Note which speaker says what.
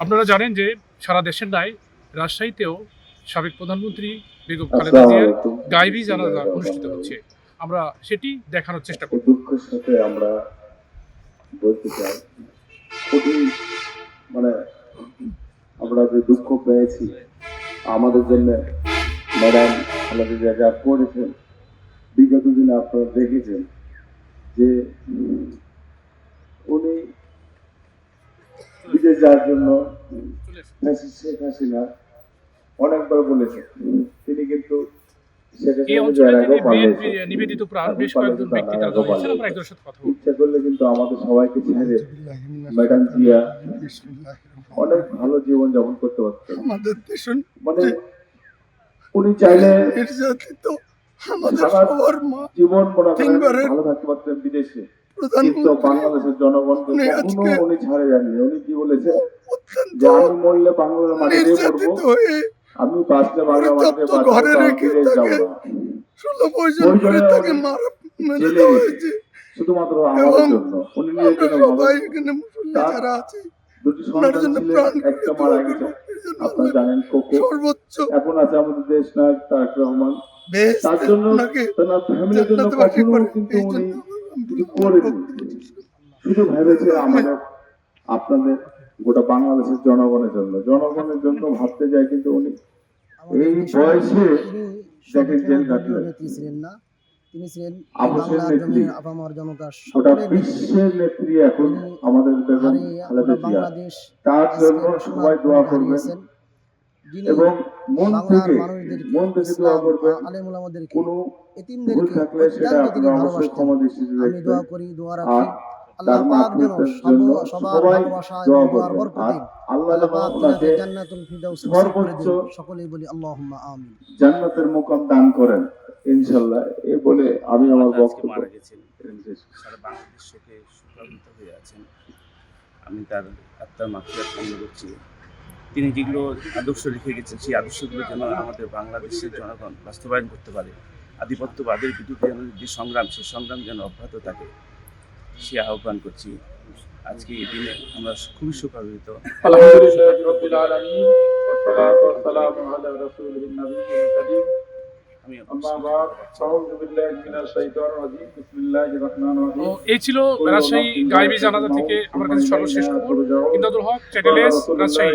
Speaker 1: আপনারা জানেন যে সারা দেশের ন্যায় রাজশাহীতেও সাবেক প্রধানমন্ত্রী বেগম খালেদা জিয়ার গাইবি জানাজা অনুষ্ঠিত হচ্ছে। আমরা সেটি দেখানোর চেষ্টা করব
Speaker 2: দুঃখের সাথে আমরা বলতে চাই খুবই মানে আমরা যে দুঃখ পেয়েছি আমাদের জন্য ম্যাডাম খালেদা জিয়া যা করেছেন বিগত দিনে আপনারা দেখেছেন যে বিদেশ যাওয়ার জন্য শেখ হাসিনা অনেকবার বলেছেন তিনি কিন্তু শেখ
Speaker 1: এই
Speaker 2: হাসিনা
Speaker 1: অঞ্চলে
Speaker 2: যাওয়ার
Speaker 1: যিনি
Speaker 2: আগেও পালিয়েছেন।
Speaker 1: বিএনপি নিবেদিত প্রাণ বেশ কয়েকজন ব্যক্তি তারা জানিয়েছেন আমরা একজনের সাথে কথা
Speaker 2: ইচ্ছা করলে কিন্তু আমাদের সবাইকে ছেড়ে ম্যাডাম জিয়া অনেক ভালো জীবন যাপন করতে পারতেন।
Speaker 3: আমাদের দেশের
Speaker 2: মানে উনি চাইলে
Speaker 3: আমাদের সবার মা
Speaker 2: জীবন ভালো থাকতে পারতেন বিদেশে। কিন্তু বাংলাদেশের জনগণকে কখনো উনি ছাড়ে যাননি উনি কি বলেছে? যে আমি মরলে বাংলার মাটিতে মরবো। আমি বাঁচলে বাংলা মাটিতে
Speaker 3: ঘরে রেখে
Speaker 2: যাব
Speaker 3: ষোলো বছর ধরে তাকে মারা মেরে দেওয়া হয়েছে।
Speaker 2: শুধুমাত্র
Speaker 3: এবং
Speaker 2: জন্য। উনি
Speaker 3: আমরা
Speaker 2: জন্য
Speaker 3: সবাই এখানে যারা আছি
Speaker 2: দুটি সন্তান ছিলেন একটা মারা গেছে। আপনারা জানেন কোকো
Speaker 3: সর্বোচ্চ।
Speaker 2: এখন আছে আমাদের দেশ নায়ক তারেক রহমান। তার জন্য তার ফ্যামিলির জন্য কখনো কিন্তু উনি
Speaker 3: জন্য
Speaker 2: কিছু করেনি শুধু ভেবেছে আমাদের আপনাদের গোটা বাংলাদেশের জনগণের জন্য। জনগণের জন্য ভাবতে যায় কিন্তু উনি এই বয়সে দেখেন জেল কাটলেন
Speaker 4: না? তিনি ছিলেন
Speaker 2: আবশ্যক
Speaker 4: বাংলার জমির আপামর জনতা। সকলের
Speaker 2: বিশ্বের নেত্রী এখন আমাদের
Speaker 4: বাংলাদেশ
Speaker 2: তার জন্য সবাই দোয়া করবেন। এবং মন থেকে মন থেকে দোয়া করবেন।
Speaker 4: আলেম ওলামাদেরকে
Speaker 2: কোনো
Speaker 4: এতিমদেরকে
Speaker 2: থাকলে সেটা আপনারা অবশ্যই ক্ষমা দৃষ্টিতে
Speaker 4: আমি দোয়া করি দোয়া রাখি। আল্লাহ
Speaker 2: তার
Speaker 4: পাক যেন
Speaker 2: মাতৃত্বের
Speaker 4: সব
Speaker 2: জন্য
Speaker 4: সবার ভালোবাসা এবং দোয়ার বরকতে
Speaker 2: আল্লাহ
Speaker 4: আল্লাহ পাক
Speaker 2: ওনাকে
Speaker 4: জান্নাতুল ফিরদাউস
Speaker 2: সর্বোচ্চ
Speaker 4: সকলেই বলি আল্লাহুম্মা আমিন।
Speaker 2: জান্নাতের মুকাম দান করেন। ইনশাল্লাহ এ বলে আমি আমার
Speaker 5: আজকে
Speaker 2: বক্তব্য
Speaker 5: মারা গেছেন। সারা বাংলাদেশ শোকান্বিত হয়ে আছেন। আমি তার আত্মার মাফিয়ার কামনা করছি। তিনি যেগুলো আদর্শ রেখে গেছেন সেই আদর্শগুলো যেন আমাদের বাংলাদেশের জনগণ বাস্তবায়ন করতে পারে। আধিপত্যবাদের বিরুদ্ধে যেন যে সংগ্রাম সেই সংগ্রাম যেন অব্যাহত থাকে সে আহ্বান করছি। আজকে এই দিনে আমরা খুবই শোকান্বিত
Speaker 6: আলহামদুলিল্লাহ
Speaker 1: এই ছিল রাজশাহী গাইবি জানাজা থেকে আমার কাছে সর্বশেষ খবর। ইমদাদুল হক চ্যানেল রাজশাহী।